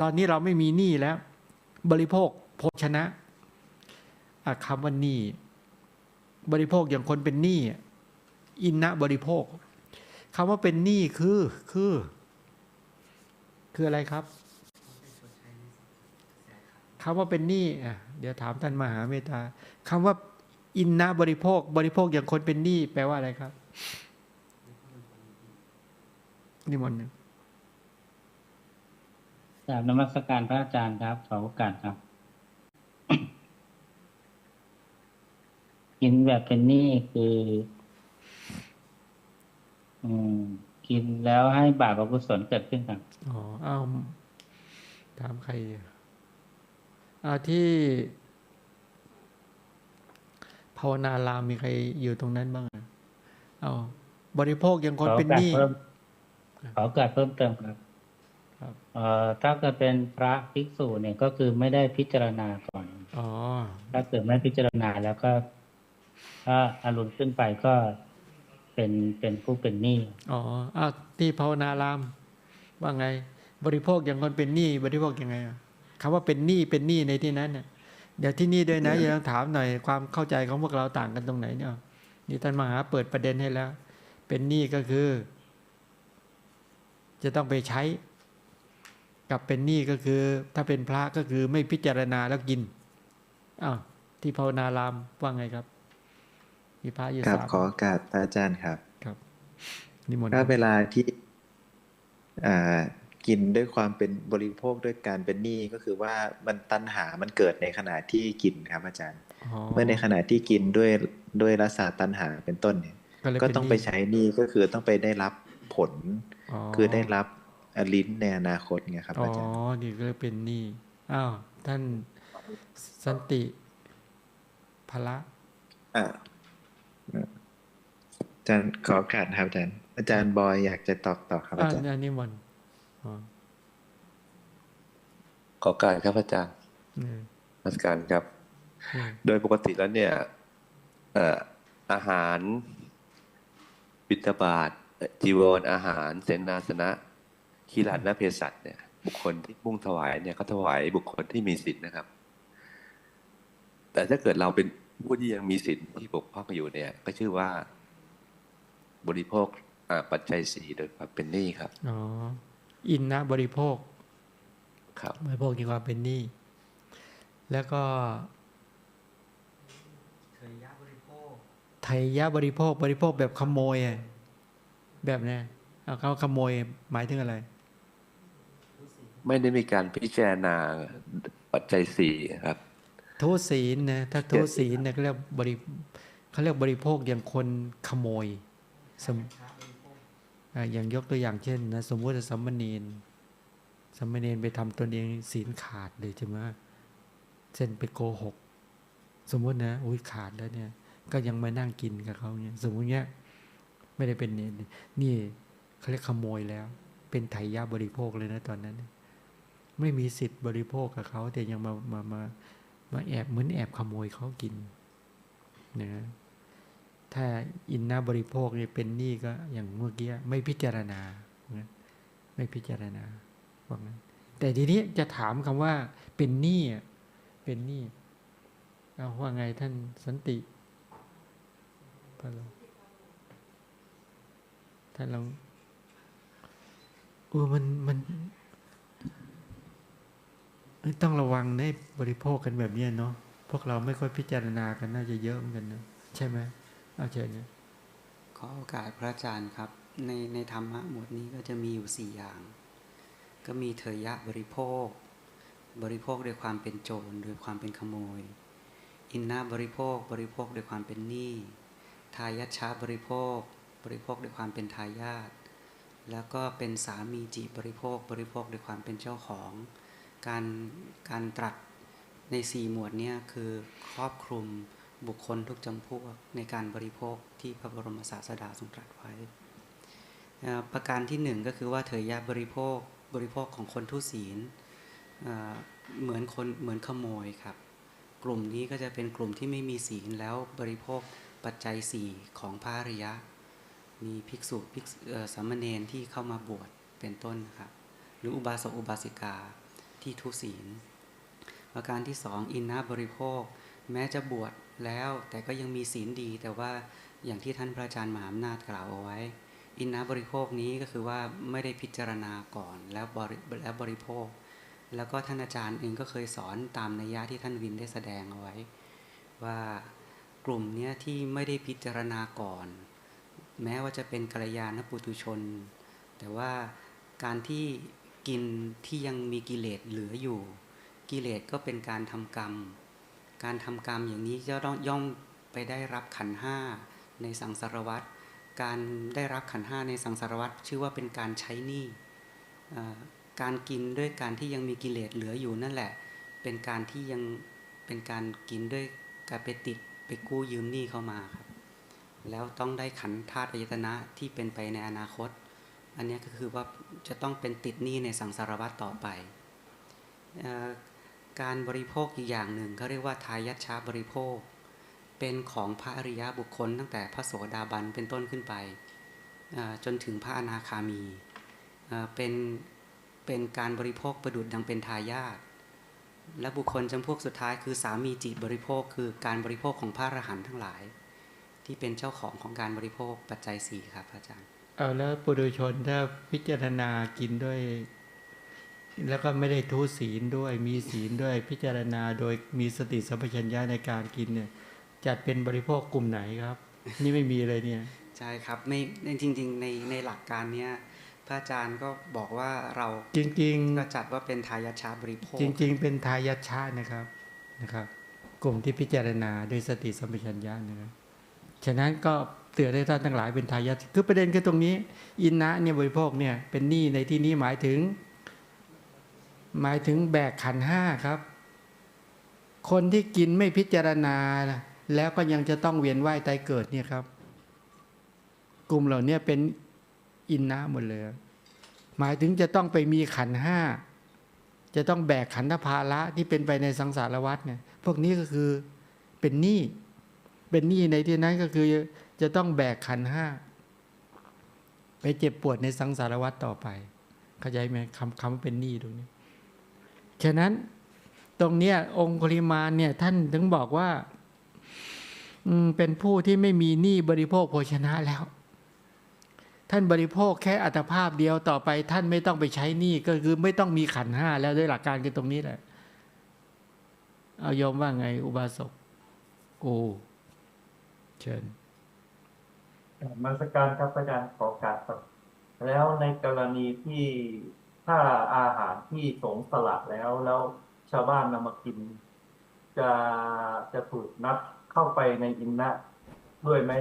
ตอนนี้เราไม่มีหนี้แล้ว บริโภคโภชนะะคำว่าหนี้บริโภคอย่างคนเป็นหนี้อินนะบริโภคคำว่าเป็นหนี้คือคือ คืออะไรครับคำว่าเป็นหนี้อะเดี๋ยวถามท่านมหาเมตตาคำว่าอินนะบริโภค บริโภคอย่างคนเป็นหนี้แปลว่าอะไรครับนิมนต์หนึ่ง กราบนมัสการพระอาจารย์ครับขอโอกาสครับ กินแบบเป็นหนี้คือ อืม กินแล้วให้บาปอกุศลเกิดขึ้นครับอ๋ออ้าวถามใครอะอ่าที่ภาวนารามมีใครอยู่ตรงนั้นบ้างอะเอาบริโภคอย่างขคอนโอเป็นกาหสนี้เพิ่มขอโอกาสเพิ่มเติมครับครับเอ่อ ถ้าเกิดเป็นพระภิกษุเนี่ยก็คือไม่ได้พิจารณาก่อนอ๋อถ้าเกิดไม่พิจารณาแล้วก็ถ้าอารมณ์ขึ้นไปก็เป็นเป็นผู้เป็นหนี้อ๋ออ้าวที่ภาวนารามว่าไง บริโภคอย่างคนเป็นหนี้บริโภคยังไงอะคำว่าเป็นหนี้เป็นหนี้ในที่นั้นเนี่ยเดี๋ยวที่นี่ด้วยนะอย่าต้องถามหน่อยความเข้าใจของพวกเราต่างกันตรงไหนเนี่ยนี่ท่านมหาเปิดประเด็นให้แล้ว เป็นหนี้ก็คือ จะต้องไปใช้ กับเป็นหนี้ก็คือ ถ้าเป็นพระก็คือไม่พิจารณาแล้วกินอ้าวที่ภาวนารามว่าไงครับมีพระอยู่ครับสามขอโอกาสพระอาจารย์ครับ ครับนิมนต์ถ้าเวลาที่อ่ากินด้วยความเป็นบริโภคด้วยการเป็นหนี้ก็คือว่ามันตัณหามันเกิดในขณะที่กินครับอาจารย์อ๋อเมื่อในขณะที่กินด้วยด้วยรสาตัณหาเป็นต้นเนี่ยเลยก็เป็นต้องหไปนี้ใช้หนี้ก็คือต้องไปได้รับผล คือได้รับอ ลิ้นในอนาคตไงครับอ๋ออาจารย์นี่ก็เลยเป็นหนี้อ้าวท่านสันติพละอ่าอาจารย์ขอโอกาสนะครับอาจารย์อาจารย์บอยอยากจะตอบต่อครับอาอ่าจารย์อันนี้มันต์อ๋อขอการครับอาจารย์นี่รัชการครับนี่โดยปกติแล้วเนี่ยเอ่ออาหารบิณฑบาตเอ่อจีวรอาหาร เสนาสนะ คีรัตและเภสัชเนี่ย บุคคลที่มุ่งถวายเนี่ยเขาถวายบุคคลที่มีศีลนะครับ แต่ถ้าเกิดเราเป็นผู้ที่ยังมีศีลที่ปกป้องอยู่เนี่ย ก็ชื่อว่า บริโภคอ่าปัจจัยสี่โดยความเป็นหนี้ครับอ๋ออินนะบริโภค ครับบริโภคมีความเป็นหนี้แล้วก็ไทยะบริโภคบริโภคแบบขโมยอะแบบเนี้ยเอาเขาขโมยหมายถึงอะไร ไม่ได้มีการพิจารณาปัจจัยสี่ครับทุศีลนะถ้าทุศีลเนี่ยเขาเรียกบริเขาเรียกบริโภคอย่างคนขโมยสมอย่างยกตัวอย่างเช่นนะสมมติว่าสมเณรสมเณรไปทำตนเองศีลขาดเลยใช่ไหมเช่นไปโกหก สมมตินะอุ้ยขาดแล้วเนี่ย ก็ยังมานั่งกินกับเขาเนี่ยสมมติเนี้ยไม่ได้เป็นเนรนี่เขาเรียกขโมยแล้ว เป็นไถยะบริโภคเลยนะตอนนั้น ไม่มีสิทธิ์บริโภคกับเขาแต่ยังมามามามาแอบเหมือนแอบขโมยเขากินนะถ้าอินนาบริโภคเนี่ยเป็นหนี้ก็อย่างเมื่อกี้ไม่พิจารณาไม่พิจารณาว่างั้นแต่ทีนี้จะถามคำว่าเป็นหนี้อะเป็นหนี้เอาว่าไงท่านสันติพะโลท่านลองเออมันมัน ต้องระวังในบริโภคกันแบบนี้เนาะพวกเราไม่ค่อยพิจารณากันน่าจะเยอะเหมือนกันนะใช่ไหมเอาเชิญเนี่ยขอโอกาสพระอาจารย์ครับ ในในธรรมะหมวดนี้ก็จะมีอยู่สี่อย่าง ก็มีเถยะบริโภค บริโภคด้วยความเป็นโจรโดยความเป็นขโมย อินนาบริโภคบริโภคด้วยความเป็นหนี้ทายัชชาบริโภค บริโภคด้วยความเป็นทายาทแล้วก็เป็นสามีจิบริโภค บริโภคด้วยความเป็นเจ้าของ การการตรัสในสี่หมวดนี้คือครอบคลุมบุคคลทุกจำพวกในการบริโภคที่พระบรมศาสดาทรงตรัสไว้ ประการที่หนึ่งก็คือว่าเถยยะบริโภคบริโภคของคนทุศีลเเหมือนคนเหมือนขโมยครับ กลุ่มนี้ก็จะเป็นกลุ่มที่ไม่มีศีลแล้วบริโภคปัจจัยสี่ของพระอริยะ มีภิกษุภิกษุสามเณรที่เข้ามาบวชเป็นต้นครับ หรืออุบาสกอุบาสิกา ที่ทุศีลประการที่สองอินนะบริโภค แม้จะบวชแล้วแต่ก็ยังมีศีลดี แต่ว่าอย่างที่ท่านพระอาจารย์มหาอำนาจกล่าวเอาไว้ อินนะบริโภคนี้ก็คือว่าไม่ได้พิจารณาก่อนแล้วบริแล้วบริโภค แล้วก็ท่านอาจารย์เองก็เคยสอนตามนัยยะที่ท่านวินได้แสดงเอาไว้ ว่ากลุ่มเนี้ยที่ไม่ได้พิจารณาก่อน แม้ว่าจะเป็นกัลยาณปุตุชน แต่ว่าการที่ กินที่ยังมีกิเลสเหลืออยู่ กิเลสก็เป็นการทำกรรม การทำกรรมอย่างนี้จะต้องย่อมไปได้รับขันห้าในสังสารวัตรการได้รับขันห้าในสังสารวัตรชื่อว่าเป็นการใช้หนี้เอ่อการกินด้วยการที่ยังมีกิเลสเหลืออยู่นั่นแหละ เป็นการที่ยังเป็นการกินด้วยการไปติดไปกู้ยืมหนี้เข้ามาครับแล้วต้องได้ขันธ์ธาตุอายตนะที่เป็นไปในอนาคต อันนี้ก็คือว่าจะต้องเป็นติดหนี้ในสังสารวัตรต่อไปอการบริโภคอีกอย่างหนึ่งเขาเรียกว่าทายัชชาบริโภค เป็นของพระอริยบุคคล ตั้งแต่พระโสดาบันเป็นต้นขึ้นไป จนถึงพระอนาคามี เป็นเป็นการบริโภคประดุดดังเป็นทายาทและบุคคลจำพวกสุดท้ายคือสามีจิตบริโภค คือการบริโภคของพระอรหันต์ทั้งหลาย ที่เป็นเจ้าของของการบริโภคปัจจัยสี่ครับอาจารย์ เอาแล้วปุถุชนถ้าพิจารณากินด้วย แล้วก็ไม่ได้ทุศีลด้วย มีศีลด้วยพิจารณาโดยมีสติสัมปชัญญะในการกินเนี่ย จัดเป็นบริโภคกลุ่มไหนครับ นี่ไม่มีเลยเนี่ย ใช่ครับในในจริง ๆ ในในหลักการเนี้ยพระอาจารย์ก็บอกว่าเราจริงก็จัดว่าเป็นทายาชาบริโภคๆจริง ๆ เป็นทายัชชานะครับนะครับ กลุ่มที่พิจารณาด้วยสติสัมปชัญญะนะครับฉะนั้นก็ เตือนให้ท่านทั้งหลายเป็นทายาทคือประเด็นคือตรงนี้ อินนะเนี่ยบริโภคเนี่ยเป็นหนี้ในที่นี้หมายถึง หมายถึงแบกขันห้าครับ คนที่กินไม่พิจารณา แล้วก็ยังจะต้องเวียนว่ายตายเกิดเนี่ยครับ กลุ่มเหล่านี้เป็นอินนะหมดเลย หมายถึงจะต้องไปมีขันห้าจะต้องแบกขันธภาระที่เป็นไปในสังสารวัฏเนี่ย พวกนี้ก็คือเป็นหนี้ เป็นหนี้ในที่นั้นก็คือ จะต้องแบกขันห้า ไปเจ็บปวดในสังสารวัฏต่อไปเข้าใจไหมคำคำเป็นหนี้ตรงนี้ฉะนั้นตรงเนี้ยองคุลิมานเนี่ยท่านถึงบอกว่าเป็นผู้ที่ไม่มีหนี้บริโภคโภชนะแล้ว ท่านบริโภคแค่อัตภาพเดียวต่อไป ท่านไม่ต้องไปใช้หนี้ก็คือไม่ต้องมีขันห้าแล้วด้วยหลักการคือตรงนี้แหละ เอาโยมว่าไง อุบาสกโอ้เชิญ มาสการครับอาจารย์ขอกาสครับ แล้วในกรณีที่ถ้าอาหารที่สงสละแล้วแล้วชาวบ้านนำมากิน จะจะถูกนับเข้าไปในอินนะด้วยไหม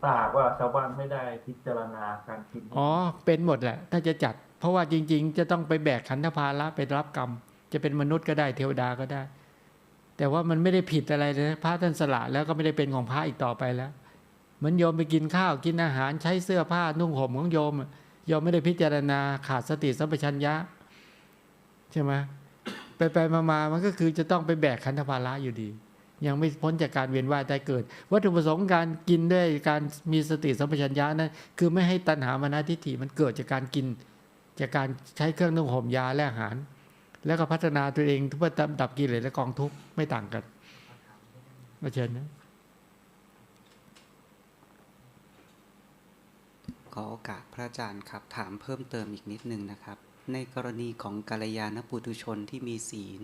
ถ้าหากว่าชาวบ้านไม่ได้พิจารณาการกินอ๋อ เป็นหมดแหละ ถ้าจะจัด เพราะว่าจริง ๆ จะต้องไปแบกขันธภาระไปรับกรรม จะเป็นมนุษย์ก็ได้เทวดาก็ได้ แต่ว่ามันไม่ได้ผิดอะไรเลยพระท่านสละแล้วก็ไม่ได้เป็นของพระอีกต่อไปแล้ว เหมือนโยมไปกินข้าวกินอาหารใช้เสื้อผ้านุ่งห่มของโยมอะโยมไม่ได้พิจารณาขาดสติสัมปชัญญะใช่ไหมไปไปมามามันก็คือจะต้องไปแบกขันธภาระอยู่ดี ยังไม่พ้นจากการเวียนว่ายตายเกิด วัตถุประสงค์การกินด้วยการมีสติสัมปชัญญะนั้นคือไม่ให้ตัณหามานะทิฏฐิมันเกิดจากการกิน จากการใช้เครื่องนุ่งห่มยาและอาหาร แล้วก็พัฒนาตัวเองเพื่อดับกิเลสและกองทุกข์ไม่ต่างกันมาเชิญนะ ขอโอกาสพระอาจารย์ครับถามเพิ่มเติมอีกนิดนึงนะครับ ในกรณีของกัลยาณปุถุชนที่มีศีล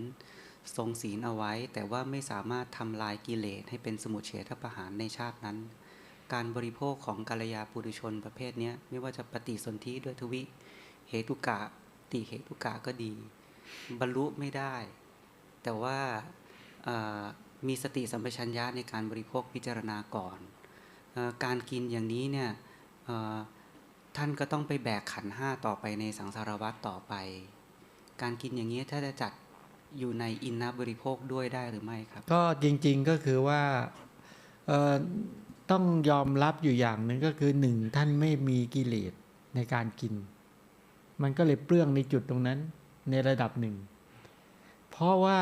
ทรงศีลเอาไว้ แต่ว่าไม่สามารถทำลายกิเลสให้เป็นสมุทเฉทประหารในชาตินั้น การบริโภคของกัลยาปุถุชนประเภทนี้ไม่ว่าจะปฏิสนธิด้วยทวิเหตุกะติเหตุกะก็ดี บรรลุไม่ได้ แต่ว่ามีสติสัมปชัญญะในการบริโภคพิจารณาก่อนอการกินอย่างนี้เนี่ย ท่านก็ต้องไปแบกขันห้าต่อไปในสังสารวัฏต่อไป การกินอย่างนี้ถ้าจะจัดอยู่ในอินนบริโภคด้วยได้หรือไม่ครับ ก็จริงๆก็คือว่าต้องยอมรับอยู่อย่างหนึ่งก็คือหนึ่งท่านไม่มีกิเลสในการกิน มันก็เลยเปลื้องในจุดตรงนั้นในระดับหนึ่ง เพราะว่า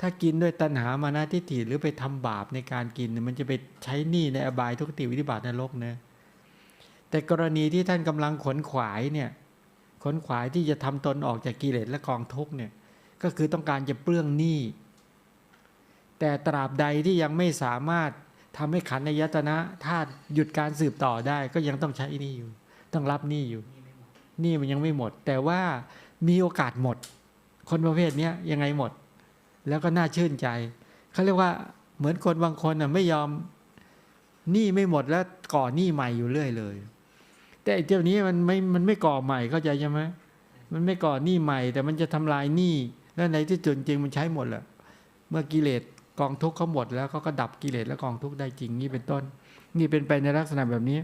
ถ้ากินด้วยตัณหามานะทิฏฐิหรือไปทำบาปในการกิน มันจะไปใช้หนี้ในอบายทุกติวิธิบาตนรกเนะ แต่กรณีที่ท่านกำลังขนขวายเนี่ยขนขวายที่จะทำตนออกจากกิเลสและกองทุกเนี่ยก็คือต้องการจะเปลื้องหนี้ แต่ตราบใดที่ยังไม่สามารถทำให้ขันธ์อายตนะธาตุหยุดการสืบต่อได้ก็ยังต้องใช้หนี้อยู่ ต้องรับหนี้อยู่หนี้มันยังไม่หมด แต่ว่ามีโอกาสหมด คนประเภทนี้ยยังไงหมด แล้วก็น่าชื่นใจเขาเรียกว่าเหมือนคนบางคนน่ะไม่ยอมหนี้ไม่หมดแล้วก่อหนี้ใหม่อยู่เรื่อยเลย แต่ไอ้เจ้านี้มันไม่มันไม่ก่อใหม่เข้าใจใช่ไหมมันไม่ก่อหนี้ใหม่ แต่มันจะทำลายหนี้แล้วในที่จุดจริงมันใช้หมดแหละเมื่อกิเลสกองทุกข์เขาหมดแล้วเขาก็ดับกิเลสและกองทุกข์ได้จริงนี่เป็นต้น นี่เป็นไปในลักษณะแบบนี้